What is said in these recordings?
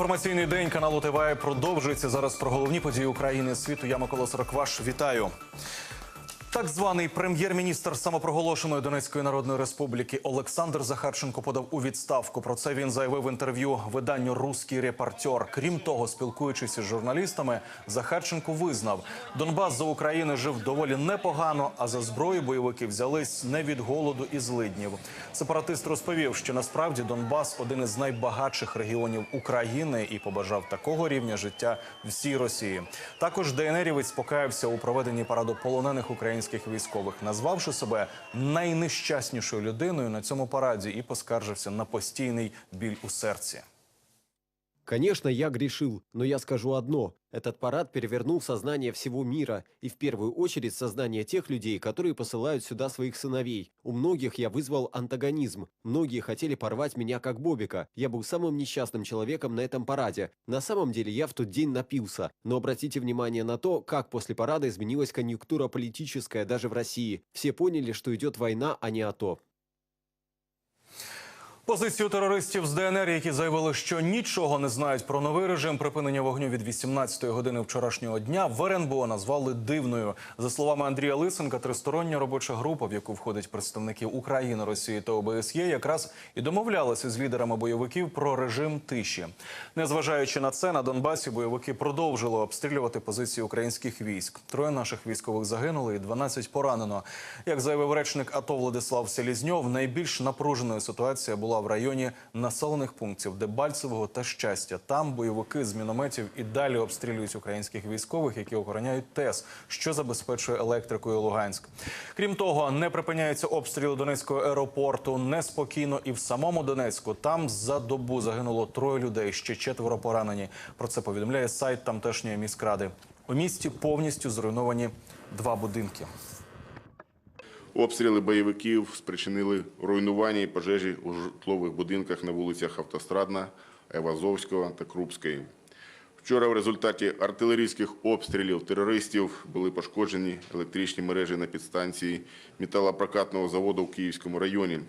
Інформаційний день каналу ТВ продовжується зараз про головні події України світу. Я Микола Сорокваш. Вітаю. Так званий прем'єр-міністр самопроголошеної Донецької Народної Республіки Олександр Захарченко подав у відставку. Про це він заявив в інтерв'ю виданню Руський репортер. Крім того, спілкуючись із журналістами, Захарченко визнав, Донбас за України жив доволі непогано, а за зброю бойовики взялись не від голоду і злиднів. Сепаратист розповів, що насправді Донбас один із найбагатших регіонів України і побажав такого рівня життя всій Росії. Також ДНРівець покаявся у проведенні параду полонених українських військових, назвавши себе найнещаснішою людиною на цьому параді і поскаржився на постійний біль у серці. Конечно, я грешил, но я скажу одно. Этот парад перевернул сознание всего мира и в первую очередь сознание тех людей, которые посылают сюда своих сыновей. У многих я вызвал антагонизм. Многие хотели порвать меня как Бобика. Я был самым несчастным человеком на этом параде. На самом деле я в тот день напился. Но обратите внимание на то, как после парада изменилась конъюнктура политическая даже в России. Все поняли, что идет война, а не АТО. Позицію терористів з ДНР, які заявили, що нічого не знають про новий режим припинення вогню від 18-ї години вчорашнього дня, в РНБО назвали дивною. За словами Андрія Лисенка, тристороння робоча група, в яку входять представники України, Росії та ОБСЄ, якраз і домовлялися з лідерами бойовиків про режим тиші. Незважаючи на це, на Донбасі бойовики продовжили обстрілювати позиції українських військ. Троє наших військових загинули і 12 поранено. Як заявив речник АТО Владислав Селізньов, найбільш напруженою ситуація була в районі населених пунктів Дебальцевого та Щастя. Там бойовики з мінометів і далі обстрілюють українських військових, які охороняють ТЕС, що забезпечує електрикою Луганськ. Крім того, не припиняються обстріли Донецького аеропорту. Неспокійно і в самому Донецьку. Там за добу загинуло троє людей, ще четверо поранені. Про це повідомляє сайт тамтешньої міськради. У місті повністю зруйновані два будинки. Обстріли бойовиків спричинили руйнування і пожежі у житлових будинках на вулицях Автострадна, Евазовського та Крупської. Вчора в результаті артилерійських обстрілів терористів були пошкоджені електричні мережі на підстанції металопрокатного заводу в Київському районі.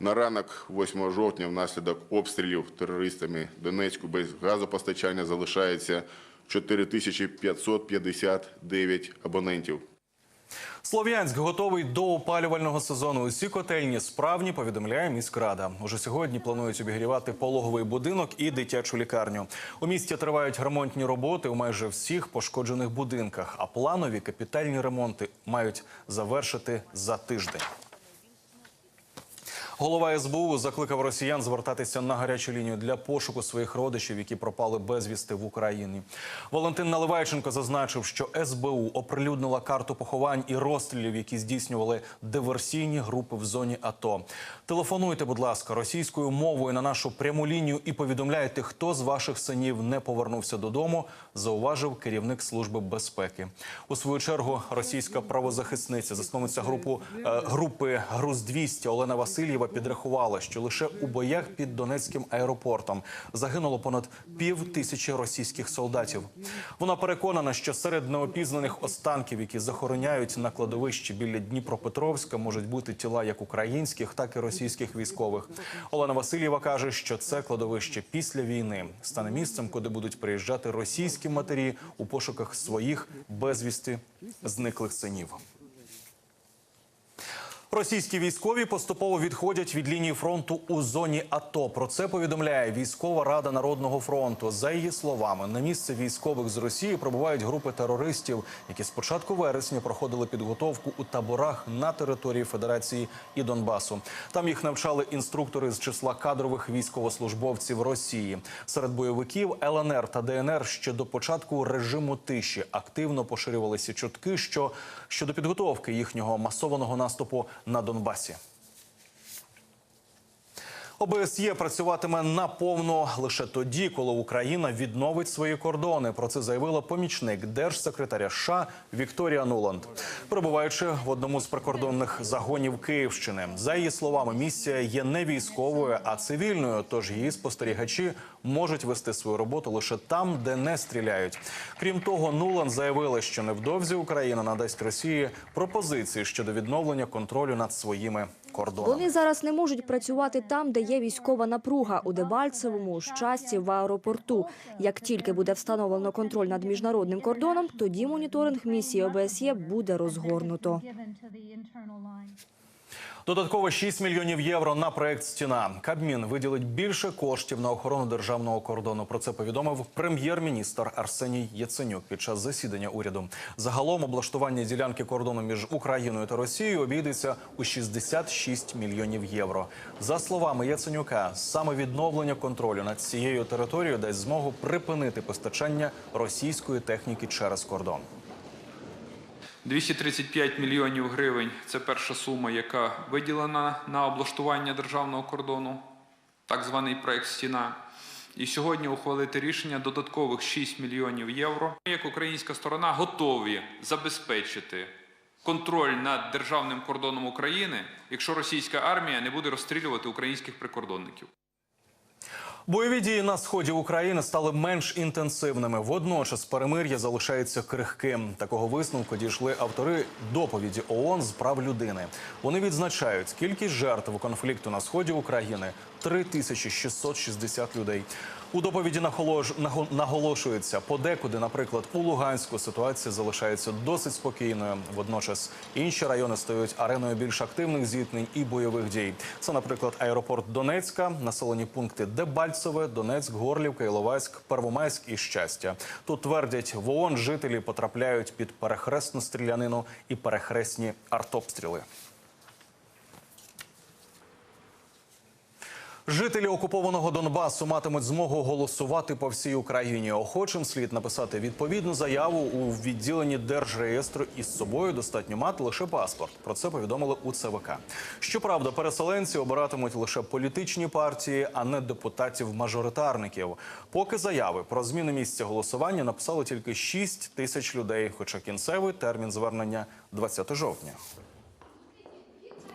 На ранок 8 жовтня внаслідок обстрілів терористами Донецьку без газопостачання залишається 4559 абонентів. Слов'янськ готовий до опалювального сезону. Усі котельні справні повідомляє міськрада. Уже сьогодні планують обігрівати пологовий будинок і дитячу лікарню. У місті тривають ремонтні роботи у майже всіх пошкоджених будинках. А планові капітальні ремонти мають завершити за тиждень. Голова СБУ закликав росіян звертатися на гарячу лінію для пошуку своїх родичів, які пропали безвісти в Україні. Валентин Наливайченко зазначив, що СБУ оприлюднила карту поховань і розстрілів, які здійснювали диверсійні групи в зоні АТО. Телефонуйте, будь ласка, російською мовою на нашу пряму лінію і повідомляйте, хто з ваших синів не повернувся додому. Зауважив керівник служби безпеки. У свою чергу російська правозахисниця, засновниця групу е, групи Груз 200 Олена Васильєва підрахувала, що лише у боях під Донецьким аеропортом загинуло понад пів тисячі російських солдатів. Вона переконана, що серед неопізнаних останків, які захороняють на кладовищі біля Дніпропетровська, можуть бути тіла як українських, так і російських військових. Олена Васильєва каже, що це кладовище після війни стане місцем, куди будуть приїжджати російські матері у пошуках своїх безвісти зниклих синів. Російські військові поступово відходять від лінії фронту у зоні АТО. Про це повідомляє військова рада народного фронту. За її словами, на місце військових з Росії прибувають групи терористів, які з початку вересня проходили підготовку у таборах на території Федерації і Донбасу. Там їх навчали інструктори з числа кадрових військовослужбовців Росії. Серед бойовиків ЛНР та ДНР ще до початку режиму тиші активно поширювалися чутки, що щодо підготовки їхнього масованого наступу на Донбасі. ОБСЄ працюватиме наповно лише тоді, коли Україна відновить свої кордони. Про це заявила помічник держсекретаря США Вікторія Нуланд, перебуваючи в одному з прикордонних загонів Київщини. За її словами, місія є не військовою, а цивільною. Тож її спостерігачі можуть вести свою роботу лише там, де не стріляють. Крім того, Нуланд заявила, що невдовзі Україна надасть Росії пропозиції щодо відновлення контролю над своїми кордоном. Вони зараз не можуть працювати там, де є військова напруга у Дебальцевому, Щасті, в аеропорту. Як тільки буде встановлено контроль над міжнародним кордоном, тоді моніторинг місії ОБСЄ буде розгорнуто. Додатково 6 мільйонів євро на проект Стіна. Кабмін виділить більше коштів на охорону державного кордону. Про це повідомив прем'єр-міністр Арсеній Яценюк під час засідання уряду. Загалом облаштування ділянки кордону між Україною та Росією обійдеться у 66 мільйонів євро. За словами Яценюка, саме відновлення контролю над цією територією дасть змогу припинити постачання російської техніки через кордон. 235 мільйонів гривень це перша сума, яка виділена на облаштування державного кордону, так званий проект Стіна. І сьогодні ухвалити рішення додаткових 6 мільйонів євро. Ми, як українська сторона, готові забезпечити контроль над державним кордоном України, якщо російська армія не буде розстрілювати українських прикордонників. Бойові дії на сході України стали менш інтенсивними. Водночас перемир'я залишається крихким. Такого висновку дійшли автори доповіді ООН з прав людини. Вони відзначають кількість жертв конфлікту на сході України 3660 людей. У доповіді наголошується, подекуди, наприклад, у Луганську ситуація залишається досить спокійною. Водночас інші райони стають ареною більш активних зіткнень і бойових дій. Це, наприклад, аеропорт Донецька, населені пункти Дебальцеве, Донецьк, Горлівка, Іловайськ, Первомайськ і Щастя. Тут твердять, в ООН жителі потрапляють під перехресну стрілянину і перехресні артобстріли. Жителі окупованого Донбасу матимуть змогу голосувати по всій Україні. Охочим слід написати відповідну заяву у відділенні держреєстру. Із собою достатньо мати лише паспорт. Про це повідомили у ЦВК. Щоправда, переселенці обиратимуть лише політичні партії, а не депутатів-мажоритарників. Поки заяви про зміни місця голосування написали тільки 6 тисяч людей. Хоча кінцевий термін звернення 20 жовтня.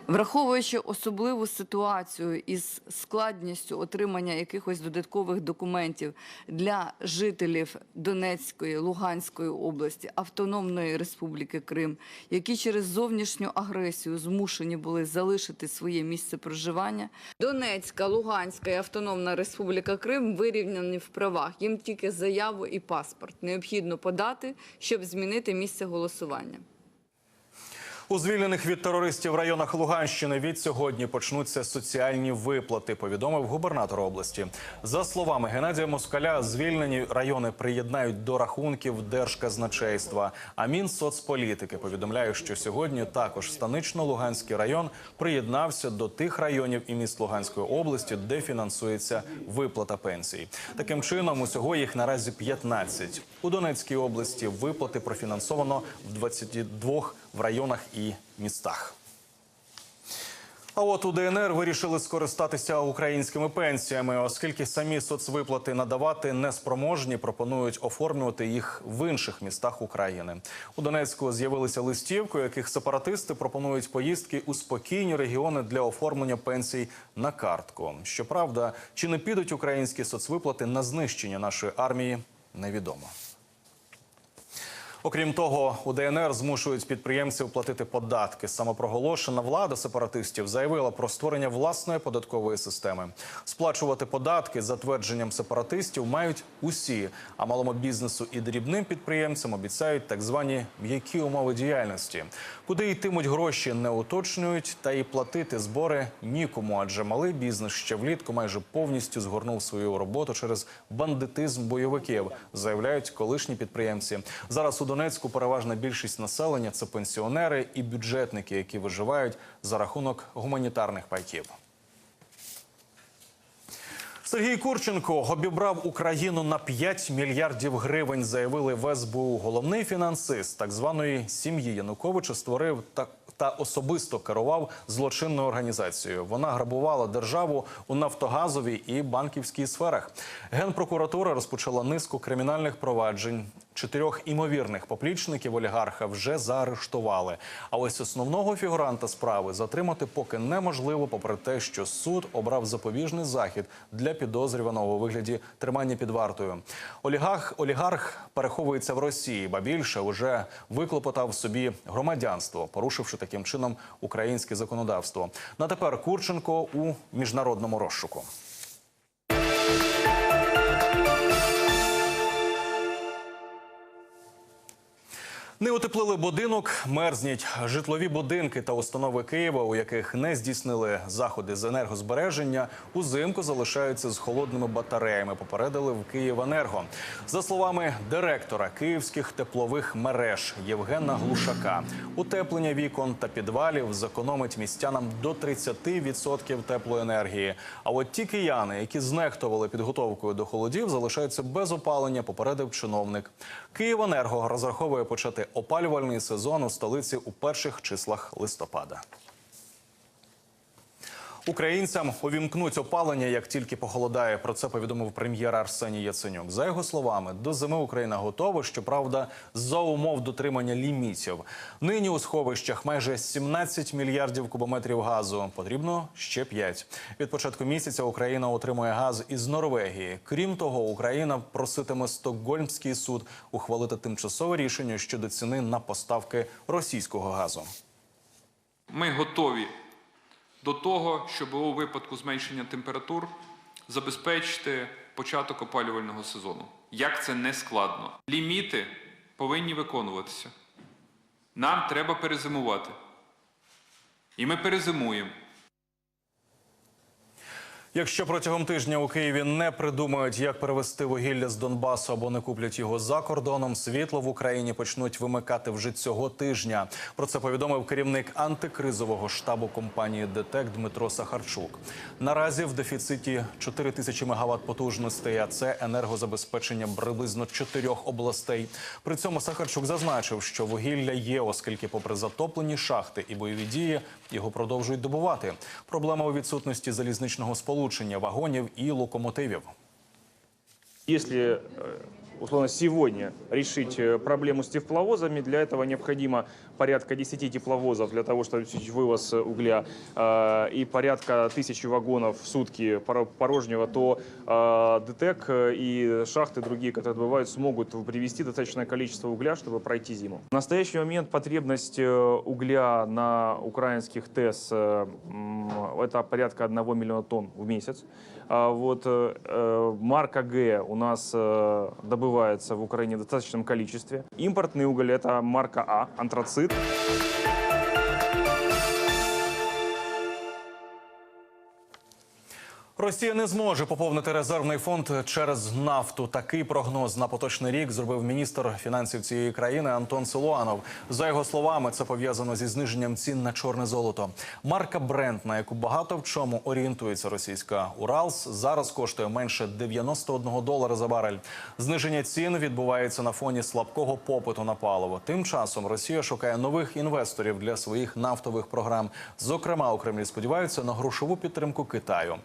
Враховуючи особливу ситуацію із складністю отримання якихось додаткових документів для жителів Донецької, Луганської області, Автономної Республіки Крим, які через зовнішню агресію змушені були залишити своє місце проживання, Донецька, Луганська і Автономна Республіка Крим вирівняні в правах. Їм тільки заяву і паспорт необхідно подати, щоб змінити місце голосування. У звільнених від терористів районах Луганщини від сьогодні почнуться соціальні виплати. Повідомив губернатор області. За словами Геннадія Москаля, звільнені райони приєднають до рахунків держказначейства. А Мінсоцполітики повідомляє, що сьогодні також станично-луганський район приєднався до тих районів і міст Луганської області, де фінансується виплата пенсій. Таким чином, усього їх наразі 15. У Донецькій області виплати профінансовано в 22 в районах і містах. А от у ДНР вирішили скористатися українськими пенсіями, оскільки самі соцвиплати надавати неспроможні, пропонують оформлювати їх в інших містах України. У Донецьку з'явилися листівки, у яких сепаратисти пропонують поїздки у спокійні регіони для оформлення пенсій на картку. Щоправда, чи не підуть українські соцвиплати на знищення нашої армії, невідомо. Окрім того, у ДНР змушують підприємців платити податки. Самопроголошена влада сепаратистів заявила про створення власної податкової системи. Сплачувати податки за твердженням сепаратистів мають усі, а малому бізнесу і дрібним підприємцям обіцяють так звані м'які умови діяльності. Куди йтимуть гроші, не уточнюють, та і платити збори нікому, адже малий бізнес ще влітку майже повністю згорнув свою роботу через бандитизм бойовиків, заявляють колишні підприємці. Зараз у Донецьку переважна більшість населення це пенсіонери і бюджетники, які виживають за рахунок гуманітарних пайків. Сергій Курченко обібрав Україну на 5 мільярдів гривень. Заявили в СБУ. Головний фінансист так званої сім'ї Януковича створив та, та особисто керував злочинною організацією. Вона грабувала державу у нафтогазовій і банківській сферах. Генпрокуратура розпочала низку кримінальних проваджень Чотирьох імовірних поплічників олігарха вже заарештували. А ось основного фігуранта справи затримати поки неможливо, попри те, що суд обрав запобіжний захід для підозрюваного у вигляді тримання під вартою. Олігарх олігарх переховується в Росії, ба більше уже виклопотав собі громадянство, порушивши таким чином українське законодавство. На тепер Курченко у міжнародному розшуку. Не утеплили будинок, мерзніть житлові будинки та установи Києва, у яких не здійснили заходи з енергозбереження, узимку залишаються з холодними батареями. Попередили в Київенерго. За словами директора київських теплових мереж Євгена Глушака, утеплення вікон та підвалів зекономить містянам до 30% теплої енергії. А от ті кияни, які знехтували підготовкою до холодів, залишаються без опалення. Попередив чиновник. Київенерго розраховує почати опалювальний сезон у столиці у перших числах листопада. Українцям увімкнуть опалення, як тільки похолодає. Про це повідомив прем'єр Арсеній Яценюк. За його словами, до зими Україна готова. Щоправда, за умов дотримання лімітів. Нині у сховищах майже 17 мільярдів кубометрів газу. Потрібно ще 5. Від початку місяця Україна отримує газ із Норвегії. Крім того, Україна проситиме Стокгольмський суд ухвалити тимчасове рішення щодо ціни на поставки російського газу. Ми готові до того, щоб у випадку зменшення температур забезпечити початок опалювального сезону. Як це не складно. Ліміти повинні виконуватися. Нам треба перезимувати. І ми перезимуємо. Якщо протягом тижня у Києві не придумають, як перевести вугілля з Донбасу або не куплять його за кордоном, світло в Україні почнуть вимикати вже цього тижня. Про це повідомив керівник антикризового штабу компанії ДТЕК Дмитро Сахарчук. Наразі в дефіциті 4 тисячі мегаватт потужностей, а це енергозабезпечення приблизно чотирьох областей. При цьому Сахарчук зазначив, що вугілля є, оскільки, попри затоплені шахти і бойові дії, його продовжують добувати. Проблема у відсутності залізничного сполучення, вагонів і локомотивів. Если, э, условно, сегодня решить э, проблему с тепловозами, для этого необходимо порядка 10 тепловозов для того, чтобы обеспечить вывоз э, угля и порядка тысячи вагонов в сутки поро- порожнего, то ДТЭК и шахты другие, которые добывают, смогут привезти достаточное количество угля, чтобы пройти зиму. В настоящий момент потребность угля на украинских ТЭС это порядка 1 миллиона тонн в месяц. А вот э, э, марка Г у нас э, добывается в Украине в достаточном количестве. Импортный уголь это марка А, антрацит. Росія не зможе поповнити резервний фонд через нафту. Такий прогноз на поточний рік зробив міністр фінансів цієї країни Антон Силуанов. За його словами, це пов'язано зі зниженням цін на чорне золото. Марка Брент, на яку багато в чому орієнтується російська Уралс, зараз коштує менше 91 долара за барель. Зниження цін відбувається на фоні слабкого попиту на паливо. Тим часом Росія шукає нових інвесторів для своїх нафтових програм. Зокрема, у Кремлі сподіваються на грошову підтримку Китаю.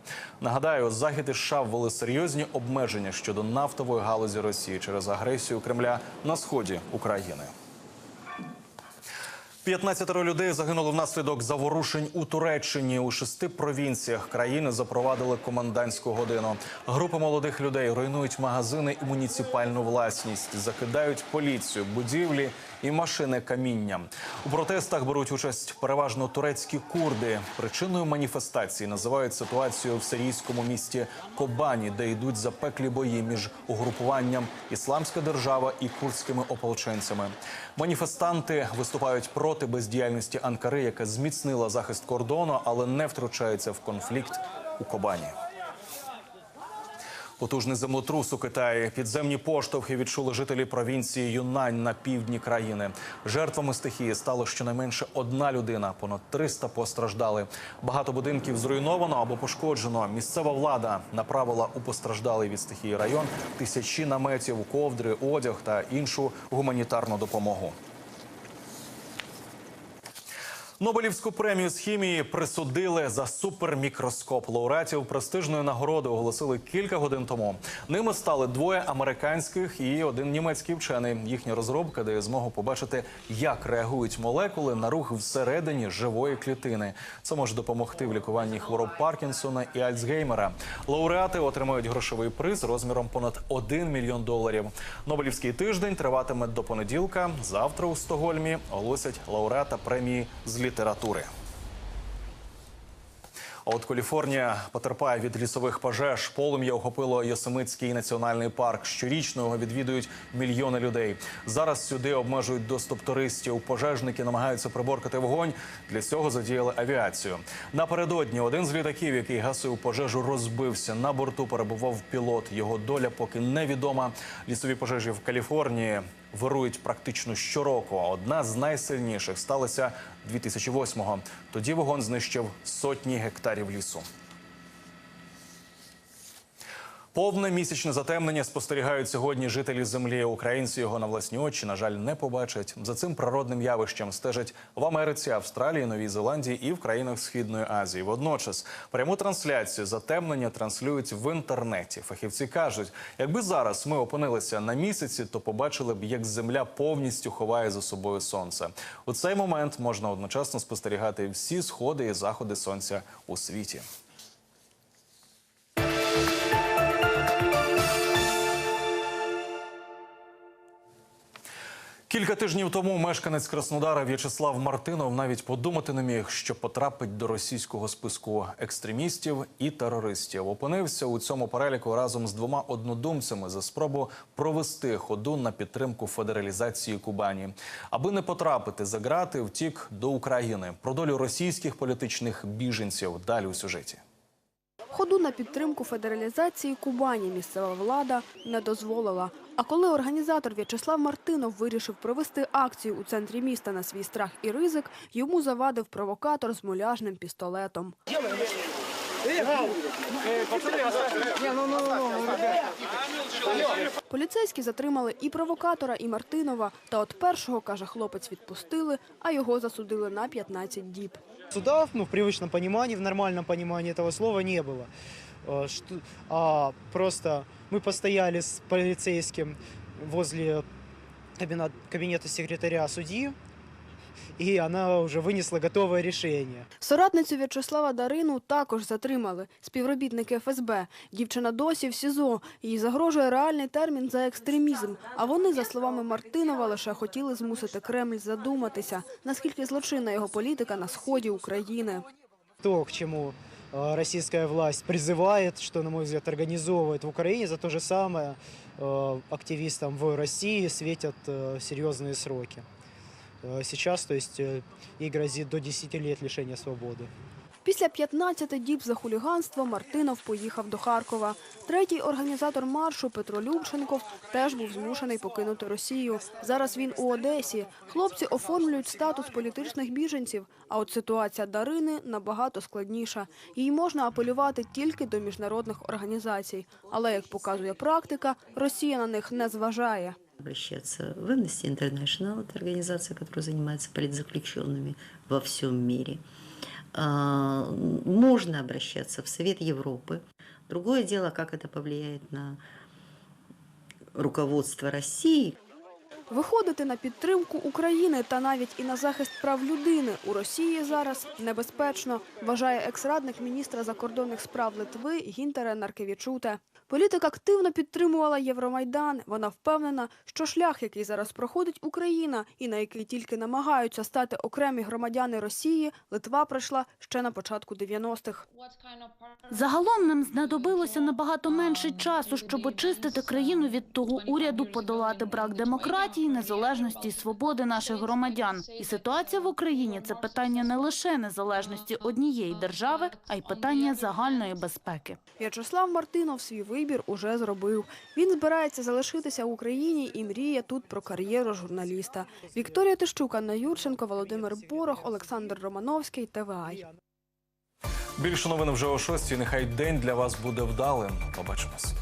Нагадаю, захід і США ввели серйозні обмеження щодо нафтової галузі Росії через агресію Кремля на сході України. 15 людей загинули внаслідок заворушень у Туреччині. У шести провінціях країни запровадили комендантську годину. Групи молодих людей руйнують магазини і муніципальну власність, закидають поліцію, будівлі і машини камінням. У протестах беруть участь переважно турецькі курди. Причиною маніфестації називають ситуацію в сирійському місті Кобані, де йдуть запеклі бої між угрупуванням Ісламська держава і курдськими ополченцями. Маніфестанти виступають проти бездіяльності Анкари, яка зміцнила захист кордону, але не втручається в конфлікт у Кобані. Потужний землетрус у Китаї. Підземні поштовхи відчули жителі провінції Юнань на півдні країни. Жертвами стихії стало щонайменше одна людина. Понад 300 постраждали. Багато будинків зруйновано або пошкоджено. Місцева влада направила у постраждалий від стихії район тисячі наметів, ковдри, одяг та іншу гуманітарну допомогу. Нобелівську премію з хімії присудили за супермікроскоп. Лауреатів престижної нагороди оголосили кілька годин тому. Ними стали двоє американських і один німецький вчений. Їхня розробка дає змогу побачити, як реагують молекули на рух всередині живої клітини. Це може допомогти в лікуванні хвороб Паркінсона і Альцгеймера. Лауреати отримають грошовий приз розміром понад 1 мільйон доларів. Нобелівський тиждень триватиме до понеділка. Завтра у Стокгольмі оголосять лауреата премії з літератури. От Каліфорнія потерпає від лісових пожеж. Полум'я охопило Йосемитський національний парк. Щорічно його відвідують мільйони людей. Зараз сюди обмежують доступ туристів. Пожежники намагаються приборкати вогонь. Для цього задіяли авіацію. Напередодні один з літаків, який гасив пожежу, розбився. На борту перебував пілот. Його доля поки невідома. Лісові пожежі в Каліфорнії вирують практично щороку. А Одна з найсильніших сталася 2008-го. Тоді вогонь знищив сотні гектарів лісу. Повне місячне затемнення спостерігають сьогодні жителі землі. Українці його на власні очі, на жаль, не побачать. За цим природним явищем стежать в Америці, Австралії, Новій Зеландії і в країнах Східної Азії. Водночас пряму трансляцію затемнення транслюють в інтернеті. Фахівці кажуть, якби зараз ми опинилися на місяці, то побачили б, як земля повністю ховає за собою сонце. У цей момент можна одночасно спостерігати всі сходи і заходи сонця у світі. Кілька тижнів тому мешканець Краснодара В'ячеслав Мартинов навіть подумати не міг, що потрапить до російського списку екстремістів і терористів. Опинився у цьому переліку разом з двома однодумцями за спробу провести ходу на підтримку федералізації Кубані. Аби не потрапити за грати, втік до України. Про долю російських політичних біженців далі у сюжеті. Ходу на підтримку федералізації Кубані місцева влада не дозволила. А коли організатор В'ячеслав Мартинов вирішив провести акцію у центрі міста на свій страх і ризик, йому завадив провокатор з муляжним пістолетом. Поліцейські затримали і провокатора, і Мартинова. Та от першого, каже хлопець, відпустили, а його засудили на 15 діб. Судов, ну, в привычном понимании, в нормальном понимании этого слова не было. Э, что- а просто мы постояли с полицейским возле кабинет- кабинета секретаря судьи, и она уже вынесла готовое решение. Соратницю В'ячеслава Дарину також затримали співробітники ФСБ. Дівчина досі в СІЗО. Їй загрожує реальний термін за екстремізм. А вони, за словами Мартинова, лише хотіли змусити Кремль задуматися, наскільки злочинна його політика на сході України. То, к чему э, российская власть призывает, что, на мой взгляд, организовывает в Украине, за то же самое э, активистам в России светят э, серьезные сроки. Э, Сейчас, то есть, э, ей грозит до 10 лет лишения свободы. Після 15 діб за хуліганство Мартинов поїхав до Харкова. Третій організатор маршу Петро Любченков теж був змушений покинути Росію. Зараз він у Одесі. Хлопці оформлюють статус політичних біженців. А от ситуація Дарини набагато складніша. Їй можна апелювати тільки до міжнародних організацій. Але, як показує практика, Росія на них не зважає. Обращаться в Amnesty International, это организация, которая занимается политзаключенными во всем мире. А, Можно обращаться в Совет Европы. Другое дело, как это повлияет на руководство России, Виходити на підтримку України та навіть і на захист прав людини у Росії зараз небезпечно, вважає екс-радник міністра закордонних справ Литви Гінтере Наркевічуте. Політик активно підтримувала Євромайдан. Вона впевнена, що шлях, який зараз проходить Україна, і на який тільки намагаються стати окремі громадяни Росії, Литва пройшла ще на початку 90-х. Загалом нам знадобилося набагато менше часу, щоб очистити країну від того уряду, подолати брак демократії, незалежності і свободи наших громадян. І ситуація в Україні це питання не лише незалежності однієї держави, а й питання загальної безпеки. В'ячеслав Мартинов свій вибір уже зробив. Він збирається залишитися в Україні і мріє тут про кар'єру журналіста. Вікторія Тищук, Анна Юрченко, Володимир Борох, Олександр Романовський, ТВА. Більше новин вже о 6. Нехай день для вас буде вдалим. Побачимось.